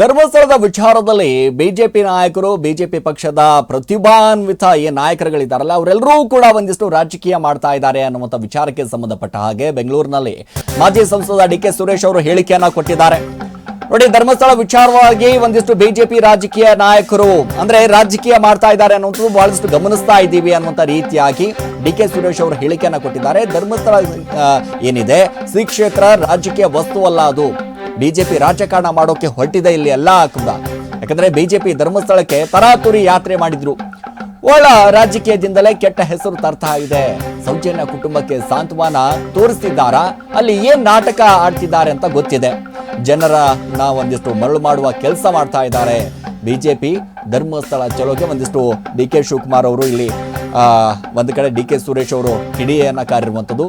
ಧರ್ಮಸ್ಥಳದ ವಿಚಾರದಲ್ಲಿ ಬಿಜೆಪಿ ನಾಯಕರು, ಬಿಜೆಪಿ ಪಕ್ಷದ ಪ್ರತಿಭಾನ್ವಿತ ಏನ್ ನಾಯಕರುಗಳಿದ್ದಾರಲ್ಲ, ಅವರೆಲ್ಲರೂ ಕೂಡ ಒಂದಿಷ್ಟು ರಾಜಕೀಯ ಮಾಡ್ತಾ ಇದ್ದಾರೆ ಅನ್ನುವಂಥ ವಿಚಾರಕ್ಕೆ ಸಂಬಂಧಪಟ್ಟ ಹಾಗೆ ಬೆಂಗಳೂರಿನಲ್ಲಿ ಮಾಜಿ ಸಂಸದ ಡಿ ಕೆ ಸುರೇಶ್ ಅವರು ಹೇಳಿಕೆಯನ್ನ ಕೊಟ್ಟಿದ್ದಾರೆ. ನೋಡಿ, ಧರ್ಮಸ್ಥಳ ವಿಚಾರವಾಗಿ ಒಂದಿಷ್ಟು ಬಿಜೆಪಿ ರಾಜಕೀಯ ನಾಯಕರು, ಅಂದ್ರೆ ರಾಜಕೀಯ ಮಾಡ್ತಾ ಇದ್ದಾರೆ ಅನ್ನುವಂಥದ್ದು ಬಹಳಷ್ಟು ಗಮನಿಸ್ತಾ ಇದ್ದೀವಿ ಅನ್ನುವಂಥ ರೀತಿಯಾಗಿ ಡಿ ಕೆ ಸುರೇಶ್ ಅವರು ಹೇಳಿಕೆಯನ್ನ ಕೊಟ್ಟಿದ್ದಾರೆ. ಧರ್ಮಸ್ಥಳ ಏನಿದೆ? ಶ್ರೀ ಕ್ಷೇತ್ರ ರಾಜಕೀಯ ವಸ್ತುವಲ್ಲ ಅದು. ಬಿಜೆಪಿ ರಾಜಕಾರಣ ಮಾಡೋಕೆ ಹೊರಟಿದೆ ಇಲ್ಲಿ ಎಲ್ಲ ಕೂಡ. ಯಾಕಂದ್ರೆ ಬಿಜೆಪಿ ಧರ್ಮಸ್ಥಳಕ್ಕೆ ತರಾತುರಿ ಯಾತ್ರೆ ಮಾಡಿದ್ರು. ಒಳ ರಾಜಕೀಯದಿಂದಲೇ ಕೆಟ್ಟ ಹೆಸರು ತರ್ತಾ ಇದೆ. ಸೌಜನ್ಯ ಕುಟುಂಬಕ್ಕೆ ಸಾಂತ್ವನ ತೋರಿಸ್ತಿದ್ದಾರ? ಅಲ್ಲಿ ಏನ್ ನಾಟಕ ಆಡ್ತಿದ್ದಾರೆ ಅಂತ ಗೊತ್ತಿದೆ. ಜನರ ಒಂದಿಷ್ಟು ಮರಳು ಮಾಡುವ ಕೆಲಸ ಮಾಡ್ತಾ ಇದ್ದಾರೆ. ಬಿಜೆಪಿ ಧರ್ಮಸ್ಥಳ ಚಲೋಗೆ ಒಂದಿಷ್ಟು ಡಿ ಕೆ ಶಿವಕುಮಾರ್ ಅವರು ಇಲ್ಲಿ ಒಂದು ಕಡೆ ಡಿ ಕೆ ಸುರೇಶ್ ಅವರು ಕಿಡಿಯನ್ನ ಕಾರಿರುವಂಥದ್ದು.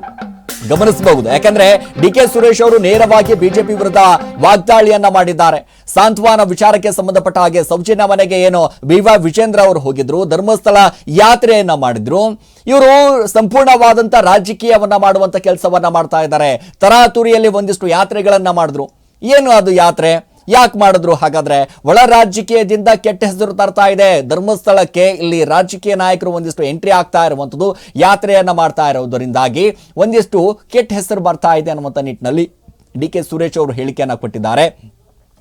ಗಮನಿಸಬಹುದು. ಯಾಕಂದ್ರೆ ಡಿ ಕೆ ಸುರೇಶ್ ಅವರು ನೇರವಾಗಿ ಬಿಜೆಪಿ ವಿರುದ್ಧ ವಾಗ್ದಾಳಿಯನ್ನ ಮಾಡಿದ್ದಾರೆ. ಸಾಂತ್ವನ ವಿಚಾರಕ್ಕೆ ಸಂಬಂಧಪಟ್ಟ ಹಾಗೆ ಸೌಜನ್ಯ ಮನೆಗೆ ಏನು ಬಿ ವಾ ವಿಜೇಂದ್ರ ಅವರು ಹೋಗಿದ್ರು, ಧರ್ಮಸ್ಥಳ ಯಾತ್ರೆಯನ್ನ ಮಾಡಿದ್ರು. ಇವರು ಸಂಪೂರ್ಣವಾದಂತ ರಾಜಕೀಯವನ್ನ ಮಾಡುವಂತ ಕೆಲಸವನ್ನ ಮಾಡ್ತಾ ಇದ್ದಾರೆ. ತರಾತುರಿಯಲ್ಲಿ ಒಂದಿಷ್ಟು ಯಾತ್ರೆಗಳನ್ನ ಮಾಡಿದ್ರು. ಏನು ಅದು ಯಾತ್ರೆ? ಯಾಕೆ ಮಾಡಿದ್ರು? ಹಾಗಾದ್ರೆ ಒಳ ರಾಜಕೀಯದಿಂದ ಕೆಟ್ಟ ಹೆಸರು ತರ್ತಾ ಇದೆ. ಧರ್ಮಸ್ಥಳಕ್ಕೆ ಇಲ್ಲಿ ರಾಜಕೀಯ ನಾಯಕರು ಒಂದಿಷ್ಟು ಎಂಟ್ರಿ ಆಗ್ತಾ ಇರುವಂಥದ್ದು ಯಾತ್ರೆಯನ್ನ ಮಾಡ್ತಾ ಇರೋದರಿಂದಾಗಿ ಒಂದಿಷ್ಟು ಕೆಟ್ಟ ಹೆಸರು ಬರ್ತಾ ಇದೆ ಅನ್ನುವಂಥ ನಿಟ್ಟಿನಲ್ಲಿ ಡಿ ಕೆ ಸುರೇಶ್ ಅವರು ಹೇಳಿಕೆಯನ್ನ ಕೊಟ್ಟಿದ್ದಾರೆ.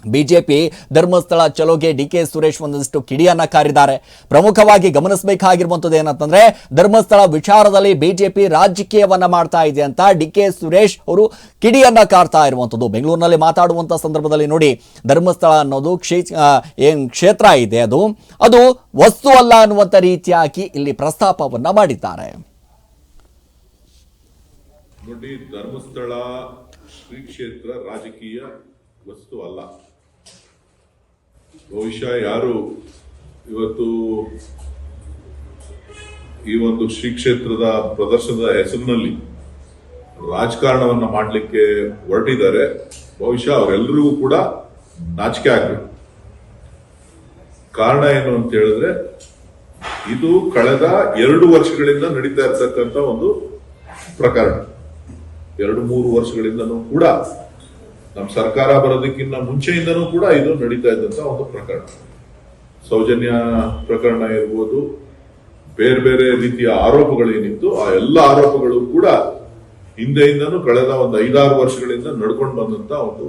ಬಿಜೆಪಿ ಧರ್ಮಸ್ಥಳ ಚಲೋಗೆ ಡಿ ಕೆ ಸುರೇಶ್ ಒಂದಷ್ಟು ಕಿಡಿಯನ್ನ ಕಾರಿದ್ದಾರೆ. ಪ್ರಮುಖವಾಗಿ ಗಮನಿಸಬೇಕಾಗಿರುವಂಥದ್ದು ಏನಂತಂದ್ರೆ, ಧರ್ಮಸ್ಥಳ ವಿಚಾರದಲ್ಲಿ ಬಿಜೆಪಿ ರಾಜಕೀಯವನ್ನ ಮಾಡ್ತಾ ಇದೆ ಅಂತ ಡಿ ಕೆ ಸುರೇಶ್ ಅವರು ಕಿಡಿಯನ್ನ ಕಾರ್ತಾ ಇರುವಂಥದ್ದು ಬೆಂಗಳೂರಿನಲ್ಲಿ ಮಾತಾಡುವಂಥ ಸಂದರ್ಭದಲ್ಲಿ ನೋಡಿ, ಧರ್ಮಸ್ಥಳ ಅನ್ನೋದು ಕ್ಷೇ ಏನು ಕ್ಷೇತ್ರ ಇದೆ ಅದು. ಅದು ವಸ್ತು ಅಲ್ಲ ಅನ್ನುವಂಥ ರೀತಿಯಾಗಿ ಇಲ್ಲಿ ಪ್ರಸ್ತಾಪವನ್ನ ಮಾಡಿದ್ದಾರೆ. ಧರ್ಮಸ್ಥಳ ಶ್ರೀ ಕ್ಷೇತ್ರ ರಾಜಕೀಯ ವಸ್ತು ಅಲ್ಲ. ಬಹುಶಃ ಯಾರು ಇವತ್ತು ಈ ಒಂದು ಶ್ರೀ ಕ್ಷೇತ್ರದ ಪ್ರದರ್ಶನದ ಹೆಸರಿನಲ್ಲಿ ರಾಜಕಾರಣವನ್ನ ಮಾಡಲಿಕ್ಕೆ ಹೊರಟಿದ್ದಾರೆ. ಬಹುಶಃ ಅವರೆಲ್ಲರಿಗೂ ಕೂಡ ನಾಚಿಕೆ ಆಗಬೇಕು. ಕಾರಣ ಏನು ಅಂತ ಹೇಳಿದ್ರೆ, ಇದು ಕಳೆದ ಎರಡು ವರ್ಷಗಳಿಂದ ನಡೀತಾ ಇರತಕ್ಕಂತ ಒಂದು ಪ್ರಕರಣ. ಎರಡು ಮೂರು ವರ್ಷಗಳಿಂದನೂ ಕೂಡ ನಮ್ಮ ಸರ್ಕಾರ ಬರೋದಕ್ಕಿಂತ ಮುಂಚೆಯಿಂದನೂ ಕೂಡ ಇದು ನಡೀತಾ ಇದ್ದಂತ ಒಂದು ಪ್ರಕರಣ. ಸೌಜನ್ಯ ಪ್ರಕರಣ ಇರ್ಬೋದು, ಬೇರೆ ಬೇರೆ ರೀತಿಯ ಆರೋಪಗಳೇನಿತ್ತು ಆ ಎಲ್ಲ ಆರೋಪಗಳು ಕೂಡ ಹಿಂದೆಯಿಂದನೂ ಕಳೆದ ಒಂದು ಐದಾರು ವರ್ಷಗಳಿಂದ ನಡ್ಕೊಂಡು ಬಂದಂತ ಒಂದು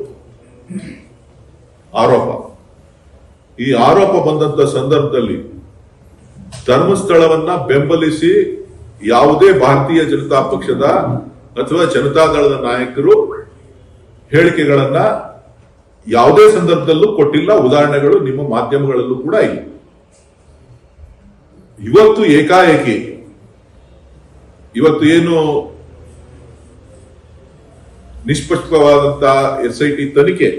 ಆರೋಪ. ಈ ಆರೋಪ ಬಂದಂತ ಸಂದರ್ಭದಲ್ಲಿ ಧರ್ಮಸ್ಥಳವನ್ನ ಬೆಂಬಲಿಸಿ ಯಾವುದೇ ಭಾರತೀಯ ಜನತಾ ಪಕ್ಷದ ಅಥವಾ ಜನತಾದಳದ ನಾಯಕರು ಹೇಳಿಕೆಗಳನ್ನ ಯಾವುದೇ ಸಂದರ್ಭದಲ್ಲೂ ಕೊಟ್ಟಿಲ್ಲ. ಉದಾಹರಣೆಗಳು ನಿಮ್ಮ ಮಾಧ್ಯಮಗಳಲ್ಲೂ ಕೂಡ ಇಲ್ಲ. ಇವತ್ತು ಏಕಾಏಕಿ, ಇವತ್ತು ಏನು ನಿಷ್ಪಕ್ಷವಾದಂತ ಎಸ್ ಐ ತನಿಖೆ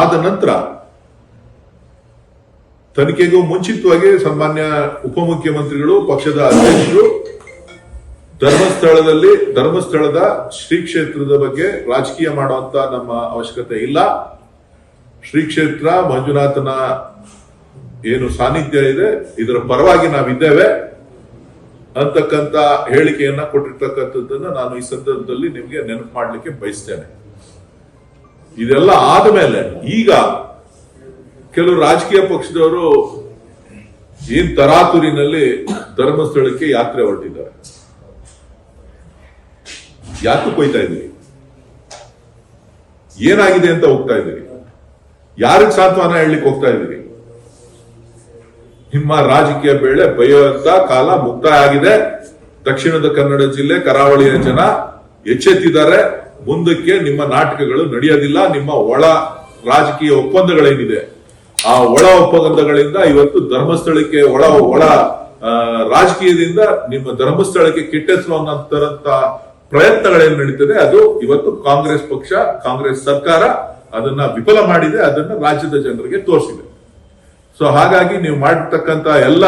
ಆದ ನಂತರ ತನಿಖೆಗೂ ಮುಂಚಿತವಾಗಿ ಸಾಮಾನ್ಯ ಉಪಮುಖ್ಯಮಂತ್ರಿಗಳು, ಪಕ್ಷದ ಅಧ್ಯಕ್ಷರು ಧರ್ಮಸ್ಥಳದಲ್ಲಿ, ಧರ್ಮಸ್ಥಳದ ಶ್ರೀ ಕ್ಷೇತ್ರದ ಬಗ್ಗೆ ರಾಜಕೀಯ ಮಾಡುವಂತ ನಮ್ಮ ಅವಶ್ಯಕತೆ ಇಲ್ಲ. ಶ್ರೀ ಕ್ಷೇತ್ರ, ಮಂಜುನಾಥನ ಏನು ಸಾನ್ನಿಧ್ಯ ಇದೆ, ಇದರ ಪರವಾಗಿ ನಾವಿದ್ದೇವೆ. ಅಂತಕ್ಕಂತ ಹೇಳಿಕೆಯನ್ನ ಕೊಟ್ಟಿರ್ತಕ್ಕಂಥದ್ದನ್ನ ನಾನು ಈ ಸಂದರ್ಭದಲ್ಲಿ ನಿಮ್ಗೆ ನೆನಪು ಮಾಡಲಿಕ್ಕೆ ಬಯಸ್ತೇನೆ. ಇದೆಲ್ಲ ಆದ್ಮೇಲೆ ಈಗ ಕೆಲವು ರಾಜಕೀಯ ಪಕ್ಷದವರು ಈ ತರಾತುರಿನಲ್ಲಿ ಧರ್ಮಸ್ಥಳಕ್ಕೆ ಯಾತ್ರೆ ಹೊರಟಿದ್ದಾರೆ. ಯಾಕೆ ಕೊಯ್ತಾ ಇದ್ದೀರಿ? ಏನಾಗಿದೆ ಅಂತ ಹೋಗ್ತಾ ಇದ್ದೀರಿ? ಯಾರಿಗೆ ಸಾಂತ್ವನ ಹೇಳಲಿಕ್ಕೆ ಹೋಗ್ತಾ ಇದ್ದೀರಿ? ನಿಮ್ಮ ರಾಜಕೀಯ ಬೇಳೆ ಬಯೋಂತ ಕಾಲ ಮುಕ್ತಾಯ ಆಗಿದೆ. ದಕ್ಷಿಣದ ಕನ್ನಡ ಜಿಲ್ಲೆ ಕರಾವಳಿಯ ಜನ ಎಚ್ಚೆತ್ತಿದ್ದಾರೆ. ಮುಂದಕ್ಕೆ ನಿಮ್ಮ ನಾಟಕಗಳು ನಡೆಯೋದಿಲ್ಲ. ನಿಮ್ಮ ಒಳ ರಾಜಕೀಯ ಒಪ್ಪಂದಗಳೇನಿದೆ? ಆ ಒಳ ಒಪ್ಪಂದಗಳಿಂದ ಇವತ್ತು ಧರ್ಮಸ್ಥಳಕ್ಕೆ ಒಳ ಒಳ ರಾಜಕೀಯದಿಂದ ನಿಮ್ಮ ಧರ್ಮಸ್ಥಳಕ್ಕೆ ಕೆಟ್ಟೆಸಲು ಅನ್ನೋಂತ ಪ್ರಯತ್ನಗಳೇನು ನಡೀತದೆ, ಅದು ಇವತ್ತು ಕಾಂಗ್ರೆಸ್ ಪಕ್ಷ, ಕಾಂಗ್ರೆಸ್ ಸರ್ಕಾರ ಅದನ್ನ ವಿಫಲ ಮಾಡಿದೆ, ಅದನ್ನ ರಾಜ್ಯದ ಜನರಿಗೆ ತೋರಿಸಿದೆ. ಸೊ ಹಾಗಾಗಿ ನೀವು ಮಾಡಿರ್ತಕ್ಕಂತ ಎಲ್ಲ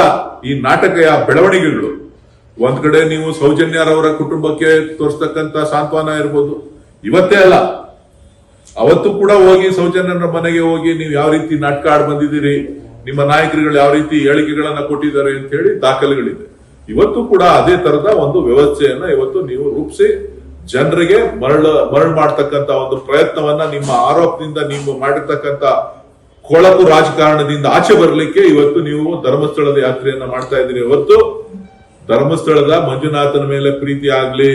ಈ ನಾಟಕಯ ಬೆಳವಣಿಗೆಗಳು, ಒಂದ್ ಕಡೆ ನೀವು ಸೌಜನ್ಯರವರ ಕುಟುಂಬಕ್ಕೆ ತೋರಿಸ್ತಕ್ಕಂತ ಸಾಂತ್ವನ ಇರ್ಬೋದು. ಇವತ್ತೇ ಅಲ್ಲ. ಅವತ್ತು ಕೂಡ ಹೋಗಿ ಸೌಜನ್ಯರ ಮನೆಗೆ ಹೋಗಿ ನೀವು ಯಾವ ರೀತಿ ನಾಟಕ ಆಡ್ ಬಂದಿದ್ದೀರಿ, ನಿಮ್ಮ ನಾಯಕರುಗಳು ಯಾವ ರೀತಿ ಹೇಳಿಕೆಗಳನ್ನ ಕೊಟ್ಟಿದ್ದಾರೆ ಅಂತ ಹೇಳಿ ದಾಖಲೆಗಳಿದೆ. ಇವತ್ತು ಕೂಡ ಅದೇ ತರದ ಒಂದು ವ್ಯವಸ್ಥೆಯನ್ನ ಇವತ್ತು ನೀವು ರೂಪಿಸಿ ಜನರಿಗೆ ಮರಳ, ಮರಳು ಮಾಡ್ತಕ್ಕಂತ ಒಂದು ಪ್ರಯತ್ನವನ್ನ ನಿಮ್ಮ ಆರೋಪದಿಂದ ನೀವು ಮಾಡಿರ್ತಕ್ಕಂತ ಕೊಳಕು ರಾಜಕಾರಣದಿಂದ ಆಚೆ ಬರಲಿಕ್ಕೆ ಇವತ್ತು ನೀವು ಧರ್ಮಸ್ಥಳದ ಯಾತ್ರೆಯನ್ನ ಮಾಡ್ತಾ ಇದ್ದೀರಿ. ಇವತ್ತು ಧರ್ಮಸ್ಥಳದ ಮಂಜುನಾಥನ ಮೇಲೆ ಪ್ರೀತಿ ಆಗ್ಲಿ,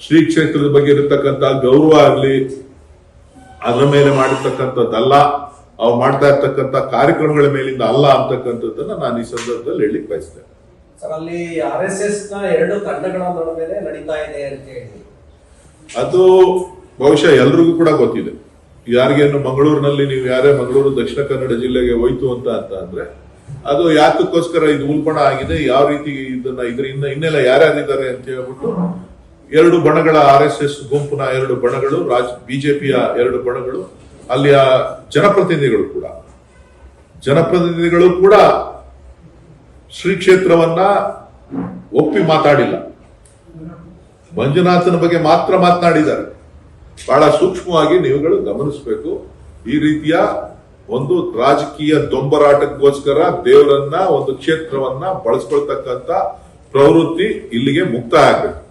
ಶ್ರೀ ಕ್ಷೇತ್ರದ ಬಗ್ಗೆ ಇರತಕ್ಕಂತ ಗೌರವ ಆಗ್ಲಿ, ಅದರ ಮೇಲೆ ಮಾಡಿರ್ತಕ್ಕಂಥದ್ದಲ್ಲ ಅವ್ರು ಮಾಡ್ತಾ ಇರ್ತಕ್ಕಂಥ ಕಾರ್ಯಕ್ರಮಗಳ ಮೇಲಿಂದ ಅಲ್ಲ ಅಂತಕ್ಕಂಥದ್ದನ್ನ ನಾನು ಈ ಸಂದರ್ಭದಲ್ಲಿ ಹೇಳಲಿಕ್ಕೆ ಬಯಸ್ತೇನೆ. ಸರ್, ಅಲ್ಲಿ ಆರ್ ಎಸ್ ಎಸ್ನ ಎರಡು ತಂಡಗಳ ನಡೀತಾ ಇದೆ ಅಂತ ಹೇಳಿ. ಅದು ಬಹುಶಃ ಎಲ್ರಿಗೂ ಕೂಡ ಗೊತ್ತಿದೆ. ಯಾರಿಗೇನು ಮಂಗಳೂರಿನಲ್ಲಿ ನೀವು ಯಾರೇ ಮಂಗಳೂರು, ದಕ್ಷಿಣ ಕನ್ನಡ ಜಿಲ್ಲೆಗೆ ಹೋಯ್ತು ಅಂತ ಅಂತ ಅಂದ್ರೆ, ಅದು ಯಾತಕ್ಕೋಸ್ಕರ ಇದು ಉಲ್ಪಣ ಆಗಿದೆ, ಯಾವ ರೀತಿ ಇದನ್ನ ಇದರಿಂದ ಇನ್ನೆಲ್ಲ ಯಾರ್ಯಾರಿದ್ದಾರೆ ಅಂತ ಹೇಳ್ಬಿಟ್ಟು, ಎರಡು ಬಣಗಳ ಆರ್ ಎಸ್ ಎಸ್ ಗುಂಪಿನ ಎರಡು ಬಣಗಳು, ರಾಜ್ ಬಿಜೆಪಿಯ ಎರಡು ಬಣಗಳು, ಅಲ್ಲಿಯ ಜನಪ್ರತಿನಿಧಿಗಳು ಕೂಡ. ಜನಪ್ರತಿನಿಧಿಗಳು ಕೂಡ ಶ್ರೀ ಕ್ಷೇತ್ರವನ್ನ ಒಪ್ಪಿ ಮಾತಾಡಿಲ್ಲ. ಮಂಜುನಾಥನ ಬಗ್ಗೆ ಮಾತ್ರ ಮಾತನಾಡಿದ್ದಾರೆ. ಬಹಳ ಸೂಕ್ಷ್ಮವಾಗಿ ನೀವುಗಳು ಗಮನಿಸಬೇಕು. ಈ ರೀತಿಯ ಒಂದು ರಾಜಕೀಯ ದೊಂಬರಾಟಕ್ಕೋಸ್ಕರ ದೇವರನ್ನ, ಒಂದು ಕ್ಷೇತ್ರವನ್ನ ಬಳಸ್ಕೊಳ್ತಕ್ಕಂಥ ಪ್ರವೃತ್ತಿ ಇಲ್ಲಿಗೆ ಮುಕ್ತ ಆಗ್ಬೇಕು.